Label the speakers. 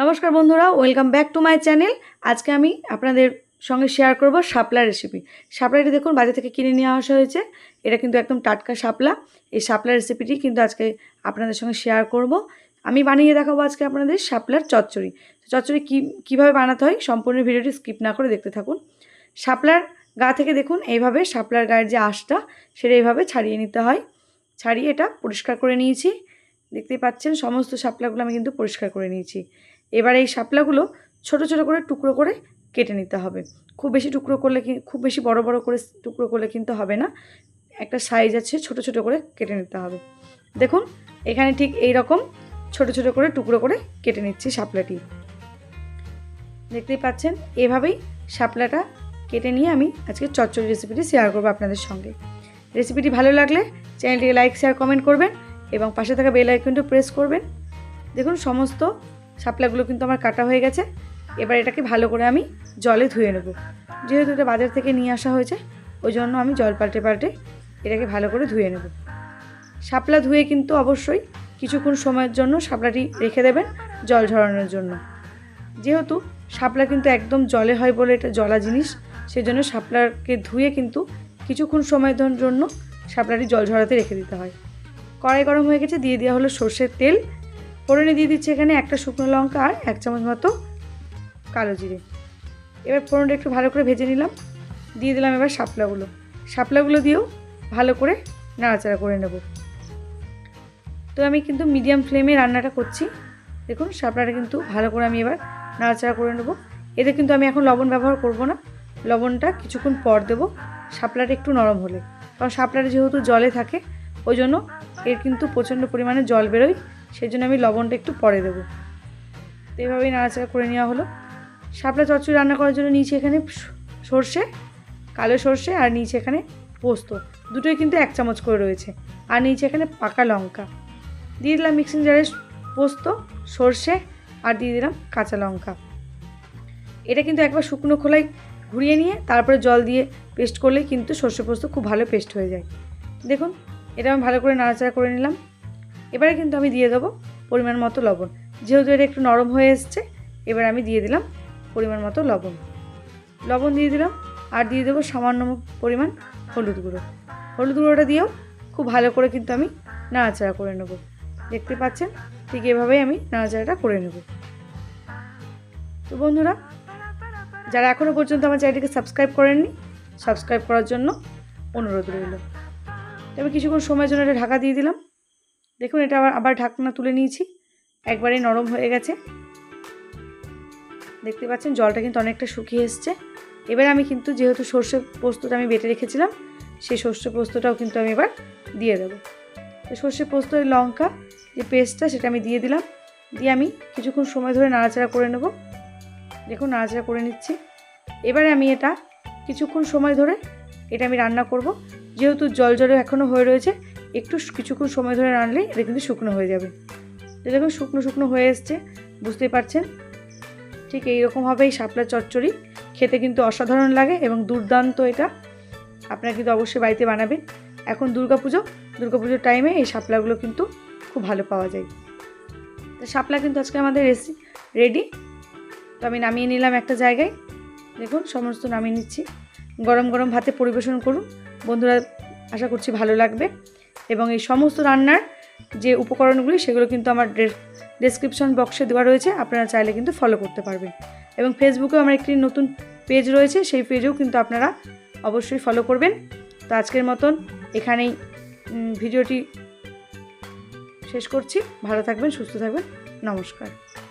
Speaker 1: নমস্কার বন্ধুরা, welcome back to my channel. আজকে আমি আপনাদের সঙ্গে শেয়ার করব শাপলা রেসিপি শাপলাটি দেখুন, বাজার থেকে কিনে নিয়ে আসা হয়েছে। এটা কিন্তু একদম টাটকা শাপলা। এই শাপলা রেসিপিটি কিন্তু আজকে আপনাদের সঙ্গে শেয়ার করব। আমি বানিয়ে দেখাবো আজকে আপনাদের শাপলার চচ্চড়ি। চচ্চড়ি কী, কীভাবে বানাতে হয় সম্পূর্ণ ভিডিওটি স্কিপ না করে দেখতে থাকুন। শাপলার গা থেকে দেখুন, এইভাবে শাপলার গায়ের যে আঁশটা, সেটা এইভাবে ছাড়িয়ে নিতে হয়। ছাড়িয়ে এটা পরিষ্কার করে নিয়েছি। দেখতেই পাচ্ছেন, সমস্ত শাপলাগুলো আমি কিন্তু পরিষ্কার করে নিয়েছি। এবার এই শাপলাগুলো ছোট ছোট করে টুকরো করে কেটে নিতে হবে। খুব বেশি টুকরো করলে খুব বেশি বড় বড় করে টুকরো করলে কিন্তু হবে না। একটা সাইজ আছে, ছোট ছোট করে কেটে নিতে হবে। দেখুন, এখানে ঠিক এই রকম ছোট ছোট করে টুকরো করে কেটে নিচ্ছি শাপলাটি। দেখতেই পাচ্ছেন, এভাবেই শাপলাটা কেটে নিয়ে আমি আজকে চচ্চড়ি রেসিপিটি শেয়ার করব আপনাদের সঙ্গে। রেসিপিটি ভালো লাগলে চ্যানেলটিকে লাইক শেয়ার কমেন্ট করবেন এবং পাশে থাকা বেল আইকনটি প্রেস করবেন। দেখুন, সমস্ত শাপলাগুলো কিন্তু আমার কাটা হয়ে গেছে। এবার এটাকে ভালো করে আমি জলে ধুয়ে নেব। যেহেতু এটা বাজার থেকে নিয়ে আসা হয়েছে, ওই জন্য আমি জল পাল্টে পাল্টে এটাকে ভালো করে ধুয়ে নেব। শাপলা ধুয়ে কিন্তু অবশ্যই কিছুক্ষণ সময়ের জন্য শাপলাটি রেখে দেবেন জল ঝরানোর জন্য। যেহেতু শাপলা কিন্তু একদম জলে হয় বলে এটা জলা জিনিস, সেজন্য শাপলাকে ধুয়ে কিন্তু কিছুক্ষণ সময়ের জন্য শাপলাটি জল ঝরাতে রেখে দিতে হয়। কড়াই গরম হয়ে গেছে, দিয়ে দেওয়া হলো সর্ষের তেল ফোড়নে দিয়ে দিচ্ছি এখানে একটা শুকনো লঙ্কা আর এক চামচ মতো কালো জিরে। এবার ফোড়নটা একটু ভালো করে ভেজে নিলাম। দিয়ে দিলাম এবার শাপলাগুলো। শাপলাগুলো দিয়েও ভালো করে নাড়াচাড়া করে নেব। তো আমি কিন্তু মিডিয়াম ফ্লেমে রান্নাটা করছি। দেখুন, শাপলাটা কিন্তু ভালো করে আমি এবার নাড়াচাড়া করে নেব। এতে কিন্তু আমি এখন লবণ ব্যবহার করব না। লবণটা কিছুক্ষণ পর দেব। শাপলাটা একটু নরম হলে। কারণ শাপলাটা যেহেতু জলে থাকে, ওই জন্য এর কিন্তু প্রচণ্ড পরিমাণে জল বেরোয়। সেই জন্য আমি লবণটা একটু পরে দেবো। তো এভাবেই নাড়াচাড়া করে নেওয়া হলো। শাপলা চচ্চড়ি রান্না করার জন্য নিচে এখানে সর্ষে, কালো সর্ষে আর নিচে এখানে পোস্ত। দুটোই কিন্তু এক চামচ করে রয়েছে। আর নিচে এখানে পাকা লঙ্কা। দিয়ে দিলাম মিক্সিং জারে পোস্ত, সর্ষে আর দিয়ে দিলাম কাঁচা লঙ্কা। এটা কিন্তু একবার শুকনো খোলাই ঘুরিয়ে নিয়ে তারপরে জল দিয়ে পেস্ট করলে কিন্তু সর্ষে পোস্ত খুব ভালো পেস্ট হয়ে যায়। দেখুন, এটা আমি ভালো করে নাড়াচাড়া করে নিলাম। এবারে কিন্তু আমি দিয়ে দেবো পরিমাণ মতো লবণ। যেহেতু এটা একটু নরম হয়ে এসছে, এবার আমি দিয়ে দিলাম পরিমাণ মতো লবণ। লবণ দিয়ে দিলাম, আর দিয়ে দেবো সামান্য পরিমাণ হলুদ গুঁড়ো। হলুদ গুঁড়োটা দিয়েও খুব ভালো করে কিন্তু আমি নাড়াচাড়া করে নেব। দেখতে পাচ্ছেন, ঠিক এভাবেই আমি নাড়াচাড়াটা করে নেব। তো বন্ধুরা, যারা এখনও পর্যন্ত আমার চ্যানেলটিকে সাবস্ক্রাইব করেননি, সাবস্ক্রাইব করার জন্য অনুরোধ রইল। তবে কিছুক্ষণ সময়ের জন্য এটা ঢাকা দিয়ে দিলাম। দেখুন, এটা আবার আবার ঢাকনা তুলে নিয়েছি। একবারে নরম হয়ে গেছে। দেখতে পাচ্ছেন, জলটা কিন্তু অনেকটা শুকিয়ে এসছে। এবার আমি কিন্তু যেহেতু সর্ষে পোস্তটা আমি বেটে রেখেছিলাম, সেই সর্ষে পোস্তটাও কিন্তু আমি এবার দিয়ে দেবো। তো সর্ষে পোস্ত, লঙ্কা যে পেস্টটা, সেটা আমি দিয়ে দিলাম। দিয়ে আমি কিছুক্ষণ সময় ধরে নাড়াচাড়া করে নেব। দেখুন, নাড়াচাড়া করে নিচ্ছি। এবারে আমি এটা কিছুক্ষণ সময় ধরে, এটা আমি রান্না করব। যেহেতু জল জলে এখনও হয়ে রয়েছে একটু কিছুক্ষণ সময় ধরে রানলে এটা কিন্তু শুকনো হয়ে যাবে। দেখুন, শুকনো শুকনো হয়ে এসছে, বুঝতেই পারছেন? ঠিক এইরকমভাবে এই শাপলা চচ্চড়ি। খেতে কিন্তু অসাধারণ লাগে এবং দুর্দান্ত এটা। আপনারা কিন্তু অবশ্যই বাড়িতে বানাবেন। এখন দুর্গা পুজো দুর্গা পুজোর টাইমে এই শাপলাগুলো কিন্তু খুব ভালো পাওয়া যায়। তো শাপলা কিন্তু আজকে আমাদের রেসি রেডি তো আমি নামিয়ে নিলাম একটা জায়গায়। দেখুন, সমস্ত নামিয়ে নিচ্ছি। গরম গরম ভাতে পরিবেশন করুন। বন্ধুরা, আশা করছি ভালো লাগবে। এবং এই সমস্ত রান্নার যে উপকরণগুলি, সেগুলো কিন্তু আমার ডেসক্রিপশন বক্সে দেওয়া রয়েছে। আপনারা চাইলে কিন্তু ফলো করতে পারবেন। এবং ফেসবুকেও আমার একটি নতুন পেজ রয়েছে। সেই পেজেও কিন্তু আপনারা অবশ্যই ফলো করবেন। তো আজকের মতন এখানেই ভিডিওটি শেষ করছি। ভালো থাকবেন, সুস্থ থাকবেন। নমস্কার।